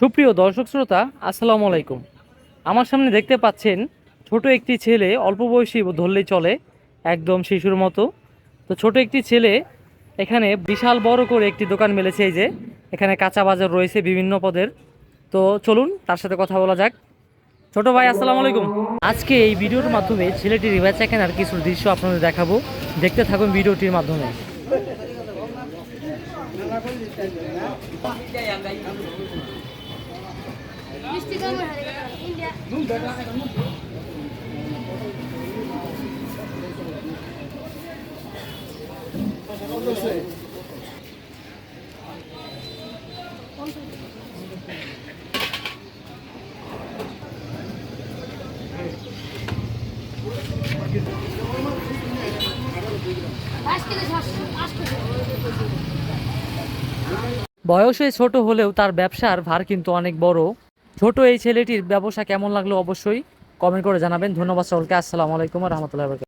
সুপ্রিয় দর্শক শ্রোতা, আসসালামু আলাইকুম। আমার সামনে দেখতে পাচ্ছেন ছোট একটি ছেলে, অল্প বয়সী ধরলেই চলে, একদম শিশুর মতো। তো ছোট একটি ছেলে এখানে বিশাল বড় করে একটি দোকান মেলেছে এই যে, এখানে কাঁচা বাজার রয়েছে বিভিন্ন পদের। তো চলুন, তার সাথে কথা বলা যাক। ছোট ভাই, আসসালামু আলাইকুম। আজকে এই ভিডিওর মাধ্যমে ছেলেটির বেচা কেনার কিছু দৃশ্য আপনাদের দেখাবো। দেখতে থাকুন ভিডিওটির মাধ্যমে। বয়সে ছোট হলেও তার ব্যবসার ভার কিন্তু অনেক বড়। ছোট এই ছেলেটির ব্যবসা কেমন লাগল অবশ্যই কমেন্ট করে জানাবেন। ধন্যবাদ সকলকে। আসসালামু আলাইকুম রহমতুল্লাহ